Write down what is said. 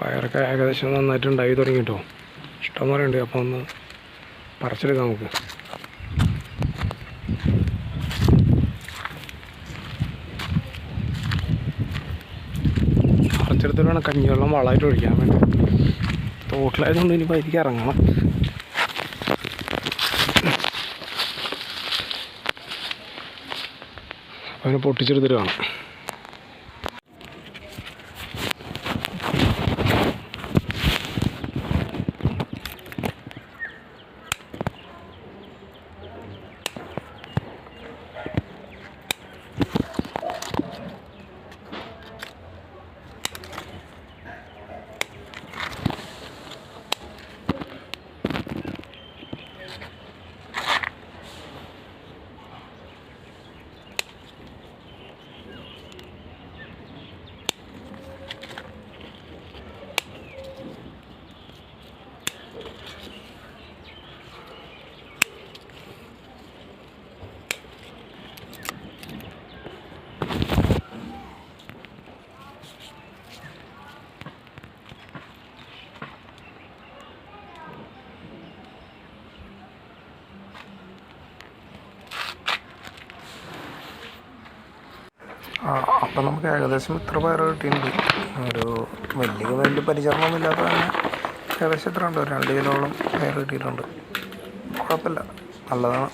പയറൊക്കെ ഏകദേശം നന്നായിട്ട് ഉണ്ടായി തുടങ്ങി കേട്ടോ ഇഷ്ടംപോലെ ഉണ്ട്. അപ്പോൾ ഒന്ന് പറിച്ചെടുക്കാം നമുക്ക്. പറിച്ചെടുത്തിട്ട് വേണം കഞ്ഞിവെള്ളം വളമായിട്ട് ഒഴിക്കാൻ വേണ്ടി. തോട്ടിലായതുകൊണ്ട് ഇനി അതിലേക്ക് ഇറങ്ങണം. അതിനെ പൊട്ടിച്ചെടുത്തിട്ട് വേണം. ആ അപ്പം നമുക്ക് ഏകദേശം ഇത്ര പേർ കിട്ടിയിട്ടുണ്ട്. ഒരു വലിയ വലിയ പരിചരണമൊന്നുമില്ലാത്ത തന്നെ ഏകദേശം ഇത്ര ഉണ്ട് രണ്ട് കിലോളം പേർ കിട്ടിയിട്ടുണ്ട്. കുഴപ്പമില്ല. നല്ലതാണ്.